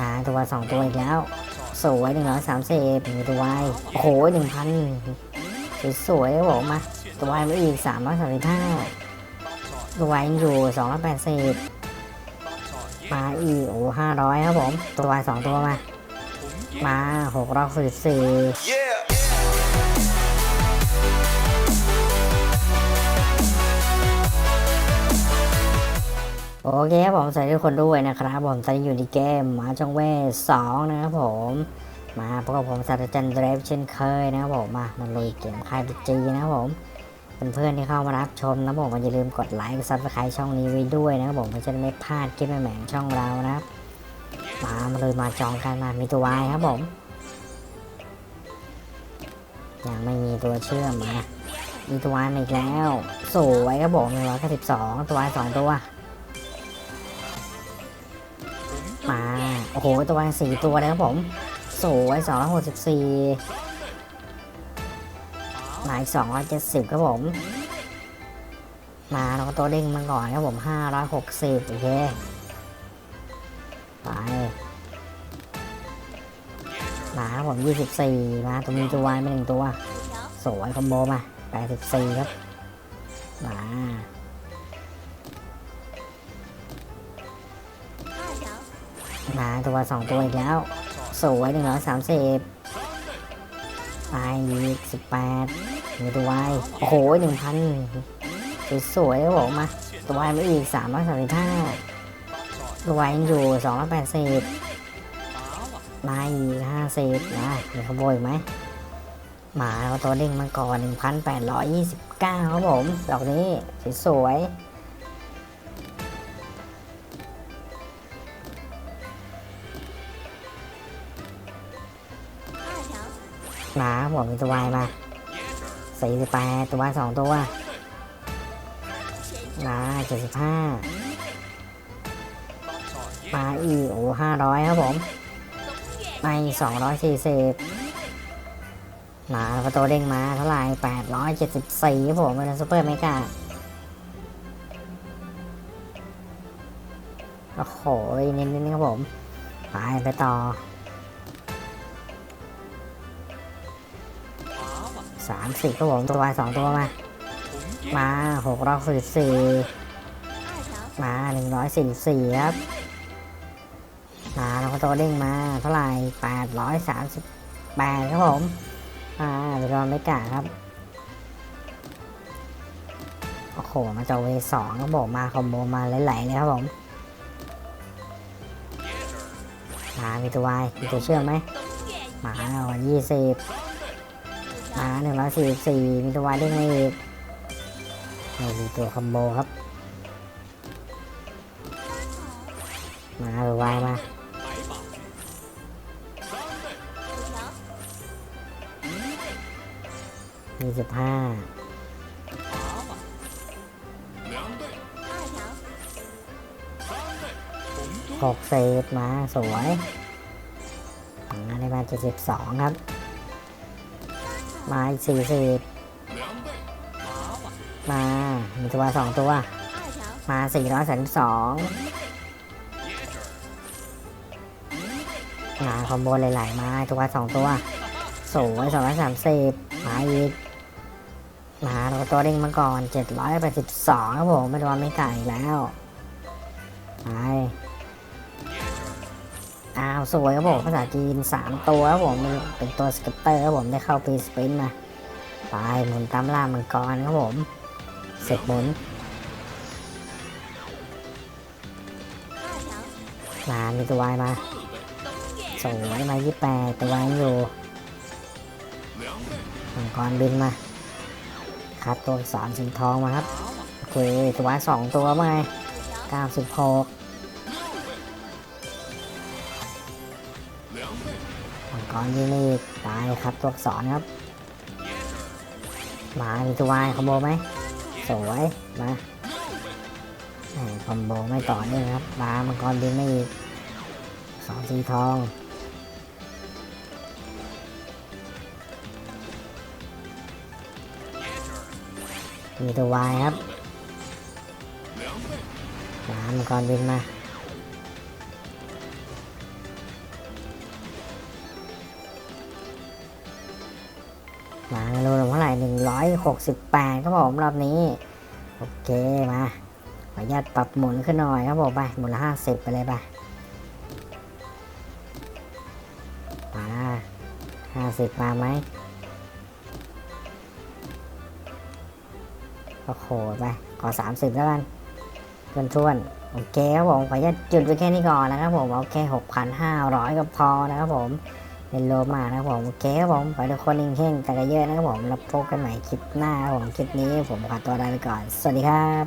มาตัวสองตัวอีกแล้ว สวยหนึ่งร้อยสามสิบมีตัววายโอ้โหหนึ่งพันสวยๆครับผมมาตัววายมาอีกสามร้อยสามสิบห้าตัววายยังอยู่สองร้อยแปดสิบมาอีกโอ้ห้าร้อยครับผม ตัววายสองตัวมา มาหกร้อยสี่สิบ อเคครับผมสวัสดีทุกคนด้วยนะครับผมตอนนี้อยู่ในเกมหมาจงเว่สองนะครับผมมาพบกับผมศาตรจารย์เดรฟเช่นเคยนะครับผมมามาลุยเกมคายพีจีนะครับผมเป็นเพื่อนๆที่เข้ามารับชมนะผมก็อย่าลืมกดไลค์ซับสไครต์ช่องนี้ไว้ด้วยนะครับผมเพื่อจะไม่พลาดคลิปใหม่ๆของช่องเรานะครับมามาเลยมาจองกันมามีตัววายครับผมยังไม่มีตัวเชื่อมมามีตัววายมาอีกแล้วสวยครับผมหนึ่งร้อยเก้าสิบสองตัววายสองตัว โอ้โห ตัววายสี่ตัวเลยครับผมสวยสองร้อยหกสิบสี่มาอีกสองร้อยเจ็ดสิบครับผม มาแล้วก็ตัวเด้งมาก่อนครับผมห้าร้อยหกสิบโอเค ไป มาครับผมยี่สิบสี่มาตัวมีตัววายมาหนึ่งตัว สวยคอมโบมาแปดสิบสี่ครับ มา มาตัวสองตัวอีกแล้ว สวยหนึ่งร้อยสามสิบไปอีกสิบแปดมีตัววายโอ้โหหนึ่งพันสวยๆครับผมมาตัววายมาอีกสามร้อยสามสิบห้าตัววายยังอยู่สองร้อยแปดสิบมาอีกห้าสิบนะมีขโมยอีกไหมมาเอาตัวเด้งมาก่อนหนึ่งพันแปดร้อยยี่สิบเก้าครับผมดอกนี้สวยๆ มาหัวมีตัววายมาสี่สิบแปดตัววายสองตัวมาเจ็ดสิบห้ามาอีโอห้าร้อยครับผมมาอีกสองร้อยสี่สิบมาแล้วก็ตัวเด้งมาเท่าไหร่แปดร้อยเจ็ดสิบสี่ครับผมเป็นซูเปอร์เมกาโอ้โหเน้นๆครับผม ไปไปต่อ สามสิบครับผมตัววายสองตัวมา มาหกร้อยสี่สี่มาหนึ่งร้อยสี่สี่ครับ มาแล้วก็ตัวเด้งมาเท่าไหร่แปดร้อยสามสิบแปดครับผม อ่าเดี๋ยวรอไม่กะครับโอ้โหมาจอเวสองก็บอกมาคอมโบมาไหลๆเลยครับผมมามีตัววายมีตัวเชื่อมไหมมาวันยี่สิบ มาหนึ่งร้อยสี่สิบสี่มีตัววายเด้งมาอีกไม่มีตัวคอมโบครับ มาตัววายมายี่สิบห้าหกเศษมาสวยมาได้มาเจ็ดสิบสองครับ มาอีกสี่สิบมามีตัวสองตัว มาสี่ร้อยสามสองมาคอมโบหลายๆมาตัวสองตัวสวยสองร้อยสามสิบมาอีกมาแล้วตัวเด้งมาก่อนเจ็ดร้อยแปดสิบสองครับผมไม่ตัวไม่ไก่แล้วไป อ้าวสวยครับผมภาษาจีนสามตัวครับผมเป็นตัวสเก็ตเตอร์ครับผมได้เข้าปีสปรินต์มาไปหมุนตามล่ามังกรครับผม เสร็จหมุนมามีตัววายมาสวยมายี่แปดตัววายอยู่มังกรบินมาครับตัวสอนสีทองมาครับโอเคตัววายสองตัวมาไงเก้าสิบหก มังกรยิงอีกตายครับตัวอักษรครับ มามีตัววายคอมโบไหมสวยมาคอมโบไม่ต่อเนื่องครับมามังกรบินไม่อีกสองสีทองมีตัววายครับมามังกรบินมา มาโลละเท่าไหร่หนึ่งร้อยหกสิบแปดครับผมรอบนี้ โอเคมาขออนุญาตปรับหมุนขึ้นหน่อยครับผมไปหมุนละห้าสิบไปเลยไปมาห้าสิบมาไหมโอ้โหไปขอสามสิบแล้วกันทวนทวนโอเคครับผมขออนุญาตจุดไว้แค่นี้ก่อนนะครับผม เอาแค่หกพันห้าร้อยก็พอนะครับผม เป็นโลมานะครับผมโอเคครับผมขอให้ทุกคนเฮงๆแต่ก็เยอะนะครับผมแล้วพบกันใหม่คลิปหน้าครับผมคลิปนี้ผมขอตัวลาไปก่อน สวัสดีครับ